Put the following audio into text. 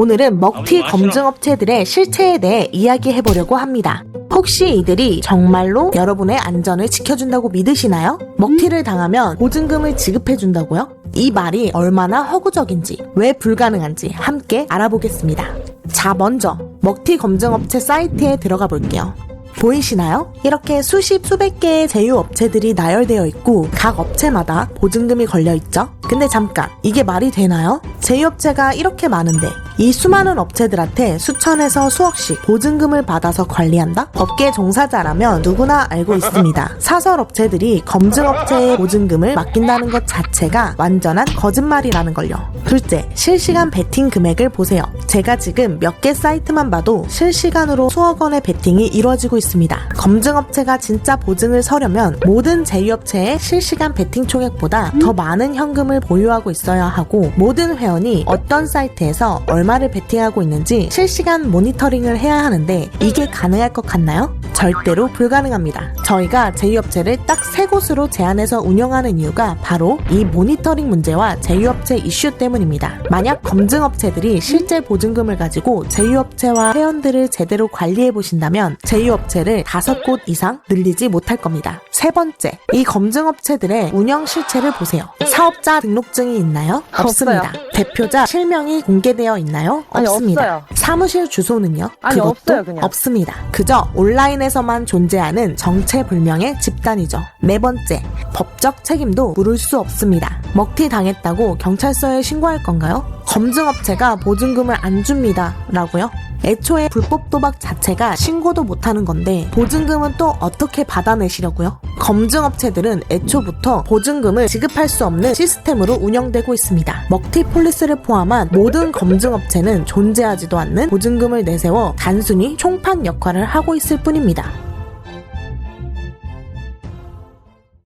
오늘은 먹튀 검증 업체들의 실체에 대해 이야기해보려고 합니다. 혹시 이들이 정말로 여러분의 안전을 지켜준다고 믿으시나요? 먹튀를 당하면 보증금을 지급해준다고요? 이 말이 얼마나 허구적인지, 왜 불가능한지 함께 알아보겠습니다. 자, 먼저 먹튀 검증 업체 사이트에 들어가 볼게요. 보이시나요? 이렇게 수십, 수백 개의 제휴 업체들이 나열되어 있고 각 업체마다 보증금이 걸려 있죠? 근데 잠깐, 이게 말이 되나요? 제휴 업체가 이렇게 많은데 이 수많은 업체들한테 수천에서 수억씩 보증금을 받아서 관리한다? 업계 종사자라면 누구나 알고 있습니다. 사설 업체들이 검증 업체의 보증금을 맡긴다는 것 자체가 완전한 거짓말이라는 걸요. 둘째, 실시간 베팅 금액을 보세요. 제가 지금 몇 개 사이트만 봐도 실시간으로 수억 원의 베팅이 이루어지고 있습니다. 검증 업체가 진짜 보증을 서려면 모든 제휴업체의 실시간 베팅 총액보다 더 많은 현금을 보유하고 있어야 하고 모든 회원이 어떤 사이트에서 얼 마를 베팅하고 있는지 실시간 모니터링을 해야 하는데 이게 가능할 것 같나요? 절대로 불가능합니다. 저희가 제휴업체를 딱 세 곳으로 제한해서 운영하는 이유가 바로 이 모니터링 문제와 제휴업체 이슈 때문입니다. 만약 검증업체들이 실제 보증금을 가지고 제휴업체와 회원들을 제대로 관리해 보신다면 제휴업체를 다섯 곳 이상 늘리지 못할 겁니다. 세 번째, 이 검증업체들의 운영 실체를 보세요. 사업자 등록증이 있나요? 없어요. 없습니다. 대표자 실명이 공개되어 있나요? 아니, 없습니다. 없어요. 사무실 주소는요? 아니, 그것도 없어요, 그냥. 없습니다. 그저 온라인에서만 존재하는 정체불명의 집단이죠. 네 번째, 법적 책임도 물을 수 없습니다. 먹튀 당했다고 경찰서에 신고할 건가요? 검증업체가 보증금을 안 줍니다. 라고요? 애초에 불법 도박 자체가 신고도 못하는 건데 보증금은 또 어떻게 받아내시려고요? 검증업체들은 애초부터 보증금을 지급할 수 없는 시스템으로 운영되고 있습니다. 먹튀 폴리스를 포함한 모든 검증업체는 존재하지도 않는 보증금을 내세워 단순히 총판 역할을 하고 있을 뿐입니다.